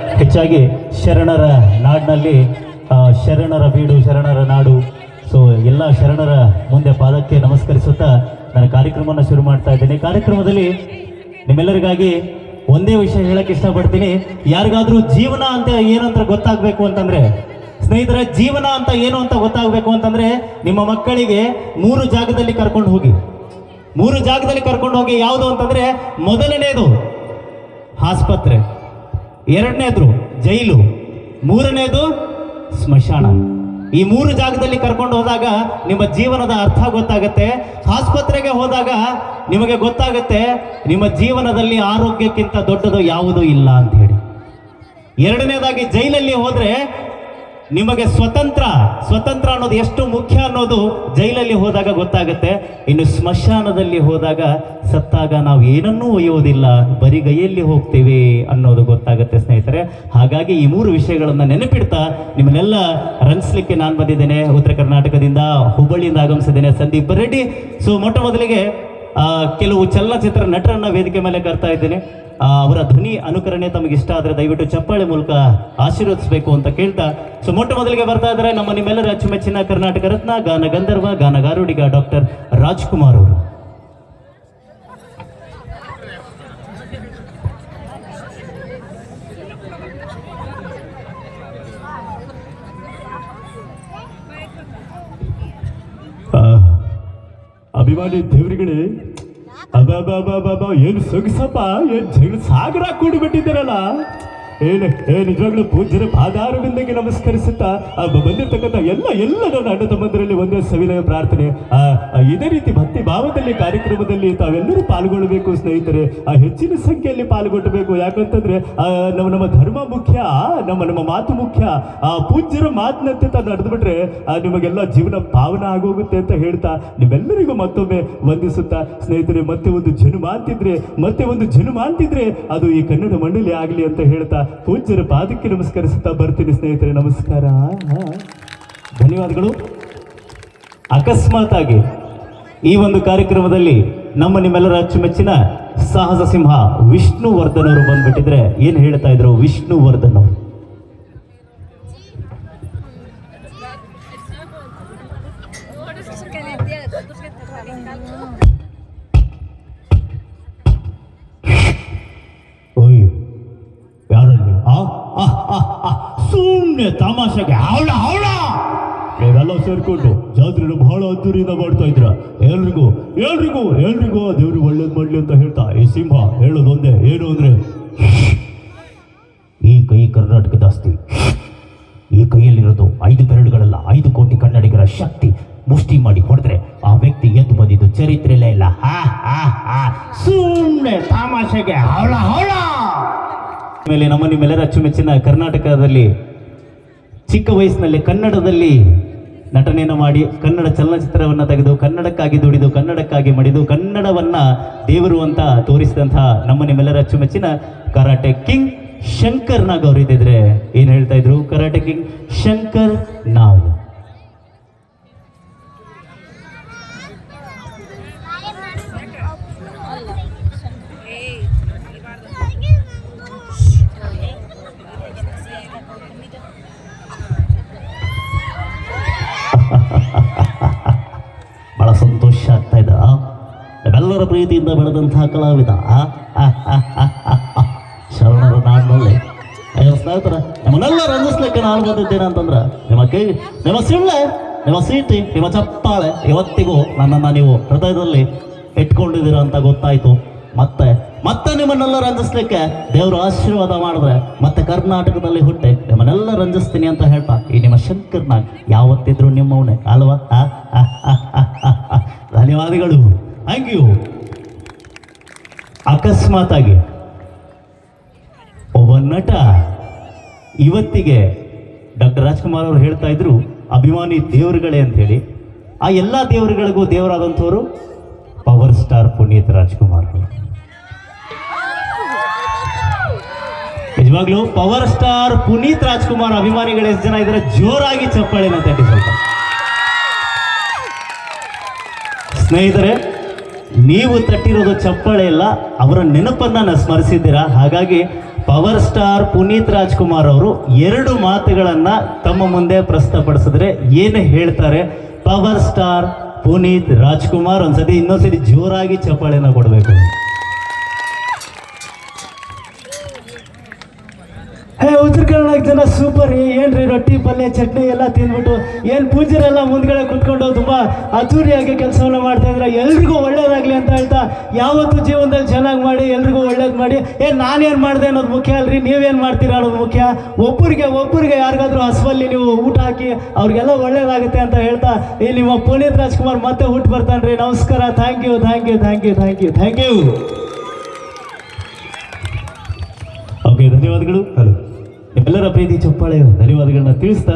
ಹೆಚ್ಚಾಗಿ ಶರಣರ ನಾಡಿನಲ್ಲಿ ಶರಣರ ಬೀಡು, ಶರಣರ ನಾಡು. ಸೊ ಎಲ್ಲ ಶರಣರ ಮುಂದೆ ಪಾದಕ್ಕೆ ನಮಸ್ಕರಿಸುತ್ತಾ ನನ್ನ ಕಾರ್ಯಕ್ರಮವನ್ನು ಶುರು ಮಾಡ್ತಾ ಇದ್ದೇನೆ. ಕಾರ್ಯಕ್ರಮದಲ್ಲಿ ನಿಮ್ಮೆಲ್ಲರಿಗಾಗಿ ಒಂದೇ ವಿಷಯ ಹೇಳಕ್ಕೆ ಇಷ್ಟಪಡ್ತೀನಿ. ಯಾರಿಗಾದ್ರೂ ಜೀವನ ಅಂತ ಏನು ಅಂತ ಗೊತ್ತಾಗಬೇಕು ಅಂತಂದ್ರೆ, ಸ್ನೇಹಿತರ, ಜೀವನ ಅಂತ ಏನು ಅಂತ ಗೊತ್ತಾಗಬೇಕು ಅಂತಂದ್ರೆ, ನಿಮ್ಮ ಮಕ್ಕಳಿಗೆ ಮೂರು ಜಾಗದಲ್ಲಿ ಕರ್ಕೊಂಡು ಹೋಗಿ. ಮೂರು ಜಾಗದಲ್ಲಿ ಕರ್ಕೊಂಡು ಹೋಗಿ ಯಾವುದು ಅಂತಂದ್ರೆ, ಮೊದಲನೇದು, ಆಸ್ಪತ್ರೆ. ಎರಡನೇದು ಜೈಲು, ಮೂರನೇದು ಸ್ಮಶಾನ. ಈ ಮೂರು ಜಾಗದಲ್ಲಿ ಕರ್ಕೊಂಡು ಹೋದಾಗ ನಿಮ್ಮ ಜೀವನದ ಅರ್ಥ ಗೊತ್ತಾಗುತ್ತೆ. ಆಸ್ಪತ್ರೆಗೆ ಹೋದಾಗ ನಿಮಗೆ ಗೊತ್ತಾಗುತ್ತೆ ನಿಮ್ಮ ಜೀವನದಲ್ಲಿ ಆರೋಗ್ಯಕ್ಕಿಂತ ದೊಡ್ಡದು ಯಾವುದೂ ಇಲ್ಲ ಅಂತ ಹೇಳಿ. ಎರಡನೇದಾಗಿ ಜೈಲಲ್ಲಿ ಹೋದ್ರೆ ನಿಮಗೆ ಸ್ವತಂತ್ರ ಸ್ವತಂತ್ರ ಅನ್ನೋದು ಎಷ್ಟು ಮುಖ್ಯ ಅನ್ನೋದು ಜೈಲಲ್ಲಿ ಹೋದಾಗ ಗೊತ್ತಾಗುತ್ತೆ. ಇನ್ನು ಸ್ಮಶಾನದಲ್ಲಿ ಹೋದಾಗ ಸತ್ತಾಗ ನಾವು ಏನನ್ನೂ ಒಯ್ಯೋದಿಲ್ಲ ಬರಿಗೈಯಲ್ಲಿ ಹೋಗ್ತೇವೆ ಅನ್ನೋದು ಗೊತ್ತಾಗುತ್ತೆ ಸ್ನೇಹಿತರೆ. ಹಾಗಾಗಿ ಈ ಮೂರು ವಿಷಯಗಳನ್ನು ನೆನಪಿಡ್ತಾ ನಿಮ್ಮನ್ನೆಲ್ಲ ರಂಗಿಸ್ಲಿಕ್ಕೆ ನಾನು ಬಂದಿದ್ದೇನೆ. ಉತ್ತರ ಕರ್ನಾಟಕದಿಂದ ಹುಬ್ಬಳ್ಳಿಯಿಂದ ಆಗಮಿಸಿದ್ದೇನೆ ಸಂದೀಪ್ ರೆಡ್ಡಿ. ಸೊ ಮೊಟ್ಟ ಮೊದಲಿಗೆ ಕೆಲವು ಚಲನಚಿತ್ರ ನಟರನ್ನ ವೇದಿಕೆ ಮೇಲೆ ಕರ್ತಾ ಇದ್ದೇನೆ. ಅವರ ಧ್ವನಿ ಅನುಕರಣೆ ತಮಗೆ ಇಷ್ಟ ಆದರೆ ದಯವಿಟ್ಟು ಚಪ್ಪಾಳೆ ಮೂಲಕ ಆಶೀರ್ವದಿಸಬೇಕು ಅಂತ ಕೇಳ್ತಾ. ಸೊ ಮೊಟ್ಟ ಮೊದಲಿಗೆ ಬರ್ತಾ ಇದ್ದಾರೆ ನಮ್ಮ ನಿಮ್ಮೆಲ್ಲರ ಅಚ್ಚುಮೆಚ್ಚಿನ ಕರ್ನಾಟಕ ರತ್ನ ಗಾನ ಗಂಧರ್ವ ಗಾನಗಾರುಡಿಗ ಡಾಕ್ಟರ್ ರಾಜ್ಕುಮಾರ್ ಅವರು. ಅಭಿಮಾನಿ ದೇವರುಗಳೇ ಅಬಾಬಾಬಾಬಾ ಏನು ಸೊಗಸಪ್ಪ ಏನು ಜಗಳ ಸಾಗರ ಕೂಡಿಬಿಟ್ಟಿದ್ದೀರಲ್ಲ? ನಿಜವಾಗ್ಲೂ ಪೂಜ್ಯರ ಪಾದಾರವಿಂದಕ್ಕೆ ನಮಸ್ಕರಿಸುತ್ತಾ ಬಂದಿರ್ತಕ್ಕಂಥ ಎಲ್ಲ ಎಲ್ಲ ನನ್ನ ಅಣ್ಣ ತಮ್ಮಂದರಲ್ಲಿ ಒಂದೇ ಸವಿನಯ ಪ್ರಾರ್ಥನೆ. ಇದೇ ರೀತಿ ಭಕ್ತಿ ಭಾವದಲ್ಲಿ ಕಾರ್ಯಕ್ರಮದಲ್ಲಿ ತಾವೆಲ್ಲರೂ ಪಾಲ್ಗೊಳ್ಳಬೇಕು ಸ್ನೇಹಿತರೆ. ಆ, ಹೆಚ್ಚಿನ ಸಂಖ್ಯೆಯಲ್ಲಿ ಪಾಲ್ಗೊಳ್ಳಬೇಕು. ಯಾಕಂತಂದ್ರೆ ನಮ್ಮ ನಮ್ಮ ಧರ್ಮ ಮುಖ್ಯ ನಮ್ಮ ನಮ್ಮ ಮಾತು ಮುಖ್ಯ. ಆ, ಪೂಜ್ಯರ ಮಾತಿನಂತೆ ತಾನು ನಡೆದುಬಿಟ್ರೆ ನಿಮಗೆಲ್ಲ ಜೀವನ ಪಾವನ ಆಗೋಗುತ್ತೆ ಅಂತ ಹೇಳ್ತಾ, ನಿಮ್ಮೆಲ್ಲರಿಗೂ ಮತ್ತೊಮ್ಮೆ ವಂದಿಸುತ್ತಾ, ಸ್ನೇಹಿತರೆ, ಮತ್ತೆ ಒಂದು ಜನುಮ ಅಂತಿದ್ರೆ ಮತ್ತೆ ಒಂದು ಜನುಮ ಅಂತಿದ್ರೆ ಅದು ಈ ಕನ್ನಡ ಮಂಡಳಿ ಆಗಲಿ ಅಂತ ಹೇಳ್ತಾ ಪೂಜ್ಯರ ಪಾದಕ್ಕೆ ನಮಸ್ಕರಿಸುತ್ತಾ ಬರ್ತೀನಿ ಸ್ನೇಹಿತರೆ, ನಮಸ್ಕಾರ. ಧನ್ಯವಾದಗಳು. ಅಕಸ್ಮಾತ್ ಆಗಿ ಈ ಒಂದು ಕಾರ್ಯಕ್ರಮದಲ್ಲಿ ನಮ್ಮ ನಿಮ್ಮೆಲ್ಲರ ಅಚ್ಚುಮೆಚ್ಚಿನ ಸಾಹಸ ಸಿಂಹ ವಿಷ್ಣುವರ್ಧನ್ ಅವರು ಬಂದ್ಬಿಟ್ಟಿದ್ರೆ ಏನು ಹೇಳ್ತಾ ಇದ್ರು? ವಿಷ್ಣುವರ್ಧನ್ ಅವರು. ಆ, ಸುಮ್ನೆ ತಮಾಷೆಗೆ ಅವಳ ಅವಳ ನೀವೆಲ್ಲ ಸೇರ್ಕೊಂಡು ಜಾತ್ರೆನ ಬಹಳ ಅದ್ದೂರಿಯಿಂದ ಮಾಡ್ತಾ ಇದ್ರ ಎಲ್ರಿಗೂ ಎಲ್ರಿಗೂ ಎಲ್ರಿಗೂ ದೇವ್ರು ಒಳ್ಳೇದು ಮಾಡ್ಲಿ ಅಂತ ಹೇಳ್ತಾ ಈ ಸಿಂಹ ಹೇಳೋದೊಂದೇ ಏನು ಅಂದ್ರೆ ಈ ಕೈ ಕರ್ನಾಟಕದ ಆಸ್ತಿ ಈ ಕೈಯಲ್ಲಿರೋದು ಐದು ಬೆರಳುಗಳಲ್ಲ ಐದು ಕೋಟಿ ಕನ್ನಡಿಗರ ಶಕ್ತಿ ಮುಷ್ಟಿ ಮಾಡಿ ಹೊಡೆದ್ರೆ ಆ ವ್ಯಕ್ತಿ ಎದ್ದು ಬಂದಿದ್ದು ಚರಿತ್ರೆಲೇ ಇಲ್ಲ. ಹಾ ಹಾ ಹಾ. ಸುಮ್ಮನೆ ತಮಾಷೆಗೆ ಹವಳ ಹವಳ ಆಮೇಲೆ ನಮ್ಮ ನಿಮ್ಮೆಲ್ಲರ ಅಚ್ಚುಮೆಚ್ಚಿನ ಕರ್ನಾಟಕದಲ್ಲಿ ಚಿಕ್ಕ ವಯಸ್ಸಿನಲ್ಲಿ ಕನ್ನಡದಲ್ಲಿ ನಟನೆಯನ್ನು ಮಾಡಿ ಕನ್ನಡ ಚಲನಚಿತ್ರವನ್ನು ತೆಗೆದು ಕನ್ನಡಕ್ಕಾಗಿ ದುಡಿದು ಕನ್ನಡಕ್ಕಾಗಿ ಮಡಿದು ಕನ್ನಡವನ್ನು ದೇವರು ಅಂತ ತೋರಿಸಿದಂತಹ ನಮ್ಮ ನಿಮ್ಮೆಲ್ಲರ ಅಚ್ಚುಮೆಚ್ಚಿನ ಕರಾಟೆ ಕಿಂಗ್ ಶಂಕರ್ ನಾಗ್ ಏನು ಇದ್ದಿದ್ರೆ ಏನ್ ಹೇಳ್ತಾ ಇದ್ರು? Karate king Shankar Nag. ನಮ್ಮೆಲ್ಲರ ಪ್ರೀತಿಯಿಂದ ಬೆಳೆದಂತಹ ಕಲಾವಿದ. ಶರಣರ ನಾಡಿನಲ್ಲಿ ಅಯ್ಯೋ ಸ್ನೇಹಿತರ ನಿಮ್ಮನ್ನೆಲ್ಲ ರಂಜಿಸ್ಲಿಕ್ಕೆ ನಾನು ಬಂದಿದ್ದೇನೆ ಅಂತಂದ್ರೆ ನಿಮ್ಮ ಕೈ ನಿಮ್ಮ ಸಿಳ್ಳೆ ನಿಮ್ಮ ಸೀಟಿ ನಿಮ್ಮ ಚಪ್ಪಾಳೆ ಇವತ್ತಿಗೂ ನನ್ನನ್ನು ನೀವು ಹೃದಯದಲ್ಲಿ ಇಟ್ಕೊಂಡಿದ್ದೀರ ಅಂತ ಗೊತ್ತಾಯಿತು ಮತ್ತೆ ಮತ್ತೆ ನಿಮ್ಮನ್ನೆಲ್ಲ ರಂಜಿಸ್ಲಿಕ್ಕೆ ದೇವರು ಆಶೀರ್ವಾದ ಮಾಡಿದ್ರೆ ಮತ್ತೆ ಕರ್ನಾಟಕದಲ್ಲಿ ಹುಟ್ಟೆ ನಿಮ್ಮನ್ನೆಲ್ಲ ರಂಜಿಸ್ತೀನಿ ಅಂತ ಹೇಳ್ತಾ ಈ ನಿಮ್ಮ ಶಂಕರ್ನಾಗ್ ಯಾವತ್ತಿದ್ರು ನಿಮ್ಮವನೇ ಅಲ್ವಾ. ಧನ್ಯವಾದಗಳು ಥ್ಯಾಂಕ್ ಯು ಅಕಸ್ಮಾತ್ ಆಗಿ ಒಬ್ಬ ನಟ ಇವತ್ತಿಗೆ ಡಾಕ್ಟರ್ ರಾಜ್ಕುಮಾರ್ ಅವರು ಹೇಳ್ತಾ ಇದ್ರು, ಅಭಿಮಾನಿ ದೇವರುಗಳೇ ಅಂತೇಳಿ ಆ ಎಲ್ಲ ದೇವರುಗಳಿಗೂ ದೇವರಾದಂಥವರು ಪವರ್ ಸ್ಟಾರ್ ಪುನೀತ್ ರಾಜ್ಕುಮಾರ್ ನಿಜವಾಗ್ಲೂ ಪವರ್ ಸ್ಟಾರ್ ಪುನೀತ್ ರಾಜ್ಕುಮಾರ್ ಅಭಿಮಾನಿಗಳು ಎಷ್ಟು ಜನ ಇದ್ರೆ? ಜೋರಾಗಿ ಚಪ್ಪಾಳೆನ ತಟ್ಟಿ ಸ್ವಲ್ಪ ಸ್ನೇಹಿತರೆ ನೀವು ತಟ್ಟಿರೋದು ಚಪ್ಪಾಳೆ ಇಲ್ಲ ಅವರ ನೆನಪನ್ನ ನಾನು ಸ್ಮರಿಸಿದ್ದೀರಾ? ಹಾಗಾಗಿ ಪವರ್ ಸ್ಟಾರ್ ಪುನೀತ್ ರಾಜ್ಕುಮಾರ್ ಅವರು ಎರಡು ಮಾತುಗಳನ್ನು ತಮ್ಮ ಮುಂದೆ ಪ್ರಸ್ತುತಪಡಿಸಿದ್ರೆ ಏನು ಹೇಳ್ತಾರೆ, ಪವರ್ ಸ್ಟಾರ್ ಪುನೀತ್ ರಾಜ್ಕುಮಾರ್ ಒಂದ್ಸತಿ ಇನ್ನೊಂದ್ಸತಿ ಜೋರಾಗಿ ಚಪ್ಪಾಳೆನ ಕೊಡಬೇಕು. ಉತ್ತರ ಕರ್ನಾಟಕ ಜನ ಸೂಪರ್ ರೀ ಏನ್ರಿ ರೊಟ್ಟಿ, ಪಲ್ಯ, ಚಟ್ನಿ ಎಲ್ಲ ತಿಂದ್ಬಿಟ್ಟು ಏನು ಪೂಜರೆಲ್ಲ ಮುಂದ್ಗಡೆ ಕುತ್ಕೊಂಡು ತುಂಬಾ ಅದ್ದೂರಿಯಾಗಿ ಕೆಲಸವನ್ನ ಮಾಡ್ತಾ ಇದ್ರೆ ಎಲ್ರಿಗೂ ಒಳ್ಳೇದಾಗಲಿ ಅಂತ ಹೇಳ್ತಾ ಯಾವತ್ತು ಜೀವನದಲ್ಲಿ ಚೆನ್ನಾಗಿ ಮಾಡಿ, ಎಲ್ರಿಗೂ ಒಳ್ಳೇದು ಮಾಡಿ. ಏ, ನಾನೇನು ಮಾಡಿದೆ ಅನ್ನೋದು ಮುಖ್ಯ ಅಲ್ರಿ? ನೀವೇನು ಮಾಡ್ತೀರಾ ಅನ್ನೋದು ಮುಖ್ಯ. ಒಬ್ಬರಿಗೆ ಒಬ್ಬರಿಗೆ ಯಾರಿಗಾದ್ರೂ ಹಸುವಲ್ಲಿ ನೀವು ಊಟ ಹಾಕಿ ಅವ್ರಿಗೆಲ್ಲ ಒಳ್ಳೇದಾಗುತ್ತೆ ಅಂತ ಹೇಳ್ತಾ ಈ ನಿಮ್ಮ ಪುನೀತ್ ರಾಜ್ಕುಮಾರ್ ಮತ್ತೆ ಊಟ ಬರ್ತಾನೆ ರೀ ನಮಸ್ಕಾರ. Thank you thank you thank you thank you thank you okay ಧನ್ಯವಾದಗಳು. ಹಲೋ ಎಲ್ಲರ ಪ್ರೀತಿ ಚಪ್ಪಾಳೆ ಧನ್ಯವಾದಗಳನ್ನ ತಿಳಿಸ್ತಾ